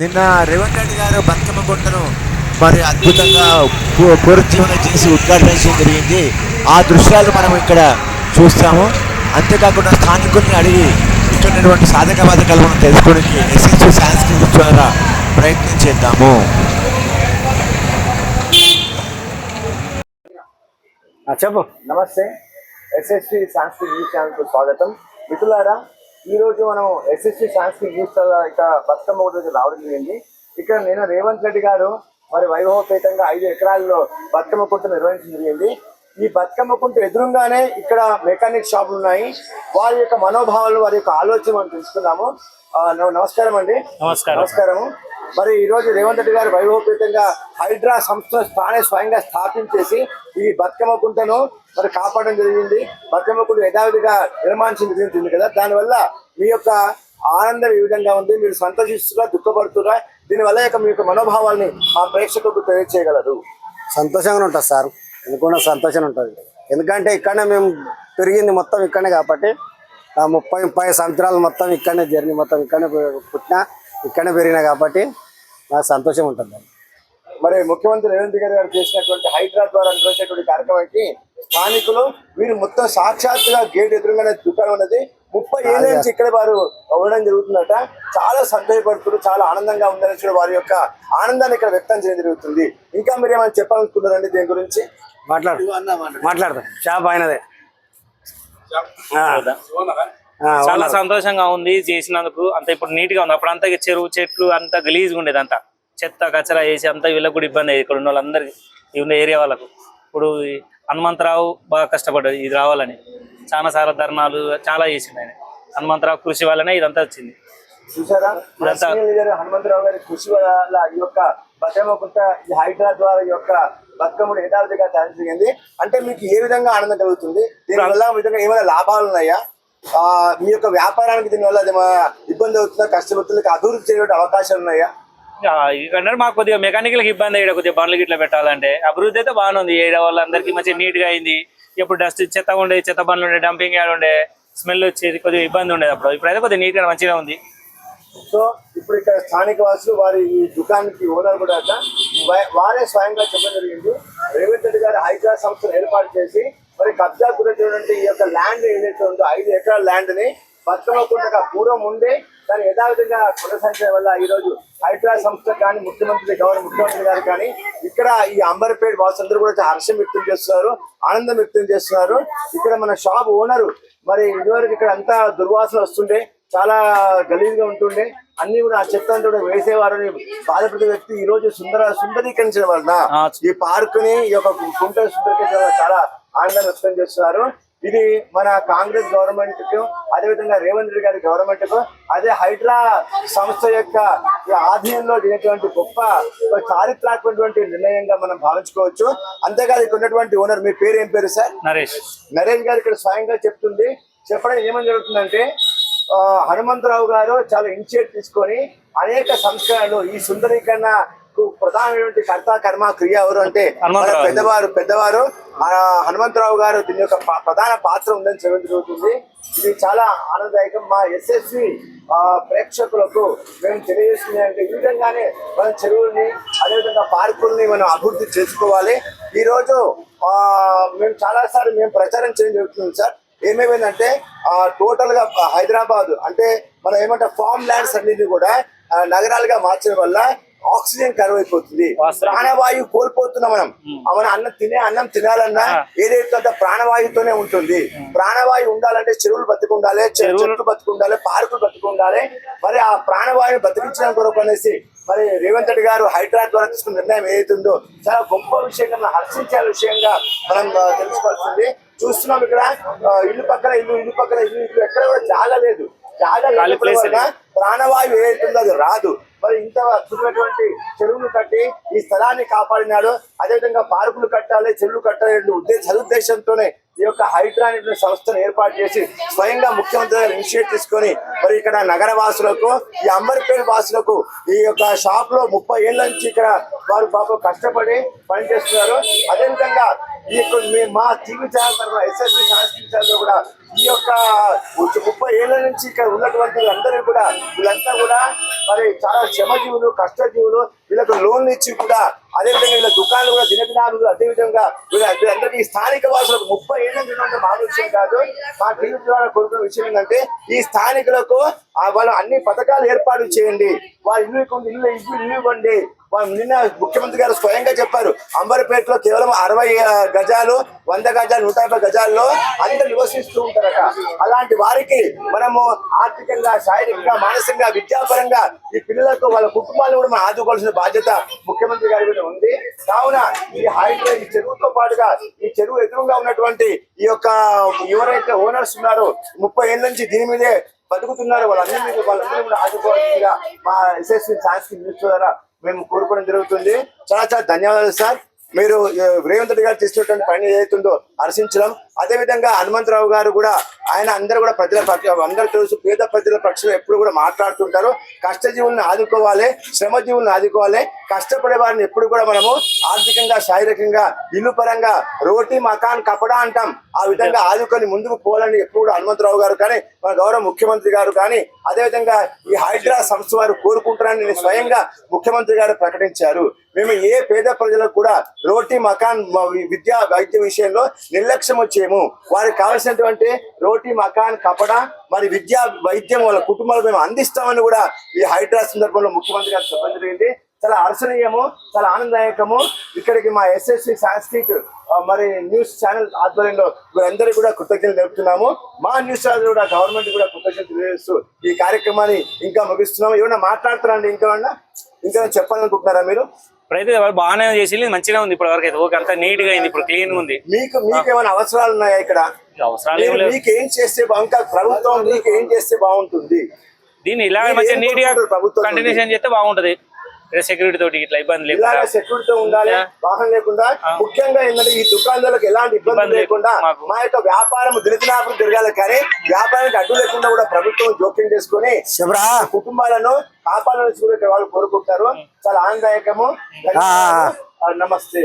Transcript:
నిన్న రేవంత్ రెడ్డి గారు బతుకమ్మ గుంటను మరి అద్భుతంగా పునరుజ్జీవనం చేసి ఉద్ఘాటన చేయడం జరిగింది. ఆ దృశ్యాలు మనం ఇక్కడ చూస్తాము. అంతేకాకుండా స్థానికుల్ని అడిగి ఇక్కడ ఉన్నటువంటి సాధక బాధకాలు మనం తెలుసుకోవడానికి ఎస్ఎస్సి సాంస్కృతిక ద్వారా ప్రయత్నం చేద్దాము. చెప్పు. నమస్తే. ఎస్ఎస్సి సాంస్కృతిక ఛానల్కు స్వాగతం. మిత్రులారా ఈ రోజు మనం ఎస్ఎస్సి సాంస్కృతిక న్యూస్ ఛానల్ ఇక బతుకమ్మ రోజు రావడం జరిగింది. ఇక్కడ నేను రేవంత్ రెడ్డి గారు మరి వైభవపేతంగా ఐదు ఎకరాల్లో బతుకమ్మ కుంట నిర్వహించడం జరిగింది. ఈ బతుకమ్మ కుంట ఎదురుగానే ఇక్కడ మెకానిక్ షాపులు ఉన్నాయి. వారి యొక్క మనోభావాలు వారి యొక్క ఆలోచన మనం తెలుసుకుందాము. ఆ, నమ- నమస్కారం అండి. నమస్కారం. నమస్కారము. మరి ఈ రోజు రేవంత్ రెడ్డి గారు వైభవపేతంగా హైడ్రా సంస్థ తానే స్వయంగా స్థాపించేసి ఈ బతుకమ్మ కుంటను మరి కాపాడడం జరిగింది. బతుకమ్మ కుంట యథావిధిగా నిర్మాణించడం జరుగుతుంది కదా. దానివల్ల మీ యొక్క ఆనందం ఈ విధంగా ఉంది. మీరు సంతోషిస్తున్నా దుఃఖపడుతున్నా దీనివల్ల యొక్క మీ యొక్క మనోభావాల్ని ఆ ప్రేక్షకులకు తెలియచేయగలరు. సంతోషంగా ఉంటుంది సార్. ఎందుకున్న సంతోషంగా ఉంటుంది. ఎందుకంటే ఇక్కడనే మేము పెరిగింది మొత్తం ఇక్కడనే కాబట్టి ఆ ముప్పై ముప్పై సంవత్సరాలు మొత్తం ఇక్కడనే జర్నీ మొత్తం ఇక్కడనే పుట్టినా ఇక్కడనే పెరిగినా కాబట్టి నాకు సంతోషం ఉంటుంది. మరి ముఖ్యమంత్రి రేవంత్ రెడ్డి గారు చేసినటువంటి హైడ్రా ద్వారా నిర్వహించేటువంటి కార్యక్రమానికి స్థానికులు వీరు మొత్తం సాక్షాత్తుగా గేట్ ఎదురుగానే దుకాణం ఉన్నది. ముప్పై ఏళ్ళ నుంచి ఇక్కడ వారు ఉండడం జరుగుతుందట. చాలా సంతోషపడుతున్నారు చాలా ఆనందంగా ఉందని చెప్పి వారి యొక్క ఆనందాన్ని ఇక్కడ వ్యక్తం చేయడం జరుగుతుంది. ఇంకా మీరు ఏమైనా చెప్పాలనుకున్నారండి దీని గురించి? మాట్లాడు. మాట్లాడతాం షాప్ అయినదే ఆ. ఆ, చాలా. సంతోషంగా ఉంది చేసినందుకు. అంత ఇప్పుడు నీట్గా ఉంది. అప్పుడు అంతా చెరువు చెట్లు అంతా గలీజ్గా ఉండేది అంతా చెత్త కచరా వేసి అంతా వీళ్ళకి కూడా ఇబ్బంది అయ్యేది. ఇక్కడ ఉన్న వాళ్ళందరికీ ఈ ఉన్న ఏరియా వాళ్ళకు. ఇప్పుడు హనుమంతరావు బాగా కష్టపడ్డాడు ఇది రావాలని. చాలా సార్లు ధర్నాలు చాలా చేసిండు ఆయన. హనుమంతరావు కృషి వల్లనే ఇదంతా వచ్చింది. చూసారా? హనుమంతరావు గారి కృషి వల్ల ఈ యొక్క బతుకమ్మ కుంట ఈ హైడ్రా ద్వారా ఈ యొక్క బతుకమ్మడు యథావిధిగా తయారు జరిగింది. అంటే మీకు ఏ విధంగా ఆనందం కలుగుతుంది? దీనివల్ల విధంగా ఏమైనా లాభాలు ఉన్నాయా? ఆ, మీ యొక్క వ్యాపారానికి దీనివల్ల ఇబ్బంది అవుతుందా? కష్టపడుతుంది? అభివృద్ధి చేయడం అవకాశాలు ఉన్నాయా? ఇక్కడ మాకు కొద్దిగా మెకానికల్కి ఇబ్బంది అయ్యాడు కొద్దిగా బండ్లు గిట్ల పెట్టాలంటే. అభివృద్ధి అయితే బాగానే ఉంది. ఏరియా వాళ్ళందరికీ మంచి నీట్గా అయింది. ఇప్పుడు డస్ట్ చెత్త ఉండే చెత్త బండ్లు ఉండే డంపింగ్ యాడ్ ఉండే స్మెల్ వచ్చేది కొద్దిగా ఇబ్బంది ఉండేది అప్పుడు. ఇప్పుడైతే కొద్దిగా నీట్గా మంచిగా ఉంది. సో ఇప్పుడు ఇక్కడ స్థానిక వాసులు వారి ఈ దుకాణానికి ఓనర్ కూడా వారే స్వయంగా చెప్పడం జరిగింది. రేవంత్ రెడ్డి గారు హైదరాబాద్ సంస్థను ఏర్పాటు చేసి మరి కబ్జా గురైనటువంటి ఈ యొక్క ల్యాండ్ ఏదైతే ఉందో ఐదు ఎకరాల ల్యాండ్ని బతుకమ్మకుండా పూర్వం ఉండే దాన్ని యథావిధంగా కొనసాగించడం వల్ల ఈ రోజు హైడ్రా సంస్థ కానీ ముఖ్యమంత్రి గౌరవ ముఖ్యమంత్రి గారు కానీ ఇక్కడ ఈ అంబర్పేట వాసులందరూ కూడా హర్షం వ్యక్తం చేస్తున్నారు ఆనందం వ్యక్తం చేస్తున్నారు. ఇక్కడ మన షాప్ ఓనరు మరి ఇదివరకు ఇక్కడ అంతా దుర్వాసన వస్తుండే చాలా గలీజ్గా ఉంటుండే అన్ని కూడా ఆ చెత్త అంతా కూడా వేసేవారని బాధపడే వ్యక్తి ఈ రోజు సుందర సుందరీకరించడం వలన ఈ పార్క్ని ఈ యొక్క కుంట సుందరీకరించడం చాలా ఆనందం వ్యక్తం చేస్తున్నారు. ఇది మన కాంగ్రెస్ గవర్నమెంట్కు అదేవిధంగా రేవంత్ రెడ్డి గారి గవర్నమెంట్కు అదే హైడ్రా సంస్థ యొక్క ఆధీనంలో దిగినటువంటి గొప్ప చారిత్రాత్మకటువంటి నిర్ణయంగా మనం భావించుకోవచ్చు. అంతేకాదు ఇక్కడ ఉన్నటువంటి ఓనర్ మీ పేరు ఏం పేరు సార్? నరేష్. నరేష్ గారు ఇక్కడ స్వయంగా చెప్తుంది. చెప్పడం ఏమని జరుగుతుందంటే హనుమంతరావు గారు చాలా ఇనిషియేట్ తీసుకొని అనేక సంస్కరణలు ఈ సుందరీకరణకు ప్రధానమైనటువంటి కర్త కర్మ క్రియ ఎవరు అంటే. పెద్దవారు పెద్దవారు ఆ, హనుమంతరావు గారు దీని యొక్క ప్రధాన పాత్ర ఉందని చెప్పడం జరుగుతుంది. ఇది చాలా ఆనందదాయకం. మా ఎస్ఎస్వి ప్రేక్షకులకు మేము తెలియజేస్తుంది అంటే ఈ విధంగానే మన చెరువుల్ని అదేవిధంగా పార్కుల్ని మనం అభివృద్ధి చేసుకోవాలి. ఈరోజు మేము చాలాసార్లు మేము ప్రచారం చేయడం జరుగుతుంది సార్. ఏమేమైందంటే టోటల్గా హైదరాబాద్ అంటే మనం ఏమంటే ఫామ్ ల్యాండ్స్ అన్నింటినీ కూడా నగరాలుగా మార్చడం వల్ల ఆక్సిజన్ కరువు అయిపోతుంది. ప్రాణవాయువు కోల్పోతున్నాం మనం. మన అన్నం తినే అన్నం తినాలన్నా. ఏదైతే ప్రాణవాయువుతోనే ఉంటుంది. ప్రాణవాయువు ఉండాలంటే చెరువులు బతుకుండాలి చెరువులు- చెట్లు బతుకుండాలి పార్కులు బతుకుండాలి. మరి ఆ ప్రాణవాయువు బతికించడం కొరకు అనేసి మరి రేవంత్ రెడ్డి గారు హైదరాబాద్ ద్వారా తీసుకున్న నిర్ణయం ఏదైతుందో చాలా గొప్ప విషయంగా మనం హర్షించే విషయంగా మనం తెలుసుకోవాల్సింది. చూస్తున్నాం ఇక్కడ ఇల్లు పక్కన ఇల్లు ఇల్లు పక్కన ఇల్లు ఇల్లు ఎక్కడ కూడా జాగా లేదు. జాగా ప్రాణవాయువు ఏదైతుందో అది రాదు. మరి ఇంత అద్భుతమైనటువంటి చెరువులు కట్టి ఈ స్థలాన్ని కాపాడినాడు. అదేవిధంగా పార్కులు కట్టాలి చెరువులు కట్టాలి ఉద్దేశ సదుద్దేశంతోనే ఈ యొక్క హైడ్రా అనే సంస్థను ఏర్పాటు చేసి స్వయంగా ముఖ్యమంత్రి గారు ఇనిషియేట్ తీసుకొని మరి ఇక్కడ నగర వాసులకు ఈ అంబర్పేట వాసులకు ఈ యొక్క షాప్లో ముప్పై ఏళ్ళ నుంచి ఇక్కడ వారు పాపం కష్టపడి పనిచేస్తున్నారు అదేవిధంగా ఈ యొక్క మా టీవీ ఛానల్ తరఫున ఎస్ఎస్సీ సాంస్కృతిక ఛానల్ కూడా ఈ యొక్క ముప్పై ఏళ్ళ నుంచి ఇక్కడ ఉన్నటువంటి అందరూ కూడా వీళ్ళంతా కూడా మరి చాలా శ్రమజీవులు కష్టజీవులు వీళ్ళకు లోన్లు ఇచ్చి కూడా అదేవిధంగా వీళ్ళ దుకాణాలు కూడా దినదినాలు అదేవిధంగా వీళ్ళ వీళ్ళందరికీ స్థానిక వాసులకు ముప్పై ఏళ్ళ నుంచి మా విషయం కాదు. మా టీవీ ద్వారా కోరుకున్న విషయం ఏంటంటే ఈ స్థానికులకు వాళ్ళు అన్ని పథకాలు ఏర్పాటు చేయండి. వాళ్ళ ఇల్లు ఇల్లు ఇల్లు ఇవ్వండి. నిన్న ముఖ్యమంత్రి గారు స్వయంగా చెప్పారు. అంబర్పేటలో కేవలం అరవై గజాలు వంద గజాలు నూట యాభై గజాల్లో అందరు నివసిస్తూ ఉంటారట. అలాంటి వారికి మనము ఆర్థికంగా శారీరకంగా మానసికంగా విద్యాపరంగా ఈ పిల్లలకు వాళ్ళ కుటుంబాలను కూడా మనం ఆదుకోవాల్సిన బాధ్యత ముఖ్యమంత్రి గారి మీద ఉంది. కావున ఈ హైడ్రో ఈ చెరువుతో పాటుగా ఈ చెరువు ఎదురుగా ఉన్నటువంటి ఈ యొక్క ఎవరైతే ఓనర్స్ ఉన్నారో ముప్పై ఏళ్ళ నుంచి దీని మీదే బతుకుతున్నారు వాళ్ళందరినీ వాళ్ళందరూ కూడా ఆదుకోవాల్సిందిగా మా ఎస్ఎస్సీ సాంస్కృతిక ద్వారా మేము కోరుకోవడం జరుగుతుంది. చాలా చాలా ధన్యవాదాలు సార్. మీరు రేవంత్ రెడ్డి గారు తీసుకున్నటువంటి పని ఏదైతుందో హర్షించడం అదే విధంగా హనుమంతరావు గారు కూడా ఆయన అందరూ కూడా ప్రజల పక్ష అందరూ తెలుసు పేద ప్రజల పక్షంలో ఎప్పుడు కూడా మాట్లాడుతుంటారు. కష్టజీవులను ఆదుకోవాలి శ్రమజీవులను ఆదుకోవాలి. కష్టపడే వారిని ఎప్పుడు కూడా మనము ఆర్థికంగా శారీరకంగా ఇల్లు పరంగా రోటీ మకాన్ కపడా అంటాం. ఆ విధంగా ఆదుకొని ముందుకు పోవాలని ఎప్పుడు కూడా హనుమంతరావు గారు కానీ మన గౌరవ ముఖ్యమంత్రి గారు కానీ అదేవిధంగా ఈ హైడ్రా సంస్థ వారు కోరుకుంటారని నేను స్వయంగా ముఖ్యమంత్రి గారు ప్రకటించారు. మేము ఏ పేద ప్రజలకు కూడా రోటీ మకాన్ విద్యా వైద్య విషయంలో నిర్లక్ష్యం మేము వారికి కావలసినటువంటి రోటీ మకాన్ కపడ మరి విద్యా వైద్యం వాళ్ళ కుటుంబాలకు మేము అందిస్తామని కూడా ఈ హైడ్రా సందర్భంలో ముఖ్యమంత్రి గారు చెప్పడం జరిగింది. చాలా హర్షణీయము చాలా ఆనందదాయకము. ఇక్కడికి మా ఎస్ఎస్సి సాంస్క్రిట్ మరి న్యూస్ ఛానల్ ఆధ్వర్యంలో వీరందరికీ కూడా కృతజ్ఞతలు తెలుపుతున్నాము. మా న్యూస్ ఛానల్ కూడా గవర్నమెంట్ కూడా కృతజ్ఞతలు తెలియజేస్తూ ఈ కార్యక్రమాన్ని ఇంకా ముగిస్తున్నాము. ఏమన్నా మాట్లాడుతున్నారండి ఇంకా ఇంకా చెప్పాలనుకుంటున్నారా మీరు? ఇప్పుడైతే వాళ్ళు బాగానే చేసి మంచిగా ఉంది ఇప్పుడు వరకు అయితే. ఓకే అంతా నీట్గా అయింది ఇప్పుడు క్లీన్ ఉంది. మీకు మీకు ఏమైనా అవసరాలు ఉన్నాయా ఇక్కడ? అవసరాలు ఏం లేవు. మీకు ఏం చేస్తే ఇంకా ప్రభుత్వం మీకు ఏం చేస్తే బాగుంటుంది? దీన్ని ఇలా మంచిగా నీట్గా ప్రభుత్వం నుండి? కంటిన్యూషన్ చేస్తే బాగుంటది. సెక్యూరిటీ తోటి ఇట్లా ఇబ్బంది లేకుండా సెక్యూరిటీ ఉండాలి. వాహనం లేకుండా. ముఖ్యంగా ఏంటంటే ఈ దుకాణాలకు ఎలాంటి ఇబ్బంది లేకుండా. మా యొక్క వ్యాపారం దినదినాభివృద్ధి జరగాలి కానీ వ్యాపారానికి అడ్డు లేకుండా కూడా ప్రభుత్వం జోక్యం చేసుకొని కుటుంబాలను కాపాడాలని వాళ్ళు కోరుకుంటారు చాలా ఆనందదాయకము ధన్యవాదాలు. ఆ, నమస్తే